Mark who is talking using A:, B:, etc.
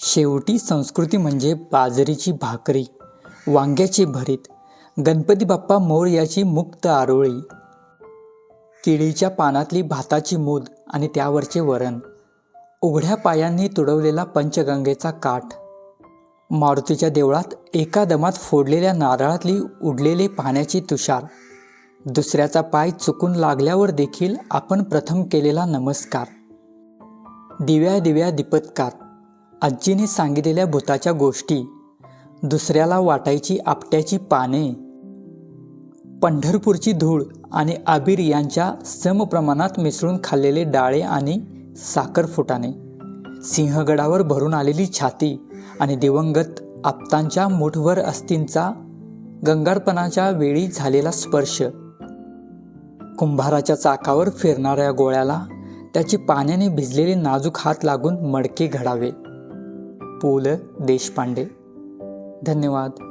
A: शेवटी संस्कृती म्हणजे बाजरीची भाकरी वांग्याचे भरीत गणपती बाप्पा मोर याची मुक्त आरोळी. केळीच्या पानातली भाताची मूद आणि त्यावरचे वरण उघड्या पायांनी तुडवलेला पंचगंगेचा काठ. मारुतीच्या देवळात एका दमात फोडलेल्या नारळातली उडलेले पाण्याची तुषार. दुसऱ्याचा पाय चुकून लागल्यावर देखील आपण प्रथम केलेला नमस्कार. दिव्या दिव्या दीपत्कार. आजीने सांगितलेल्या भूताच्या गोष्टी दुसऱ्याला वाटायची आपट्याची पाने पंढरपूरची धूळ आणि आबीर यांच्या समप्रमाणात मिसळून खाल्लेले डाळे आणि साखर फुटाने सिंहगडावर भरून आलेली छाती आणि दिवंगत आप्तांच्या मुठभर अस्तींचा गंगारपणाच्या वेळी झालेला स्पर्श कुंभाराच्या चाकावर फिरणाऱ्या गोळ्याला त्याची पाण्याने भिजलेले नाजूक हात लागून मडके घडावे. पु ल देशपांडे. धन्यवाद.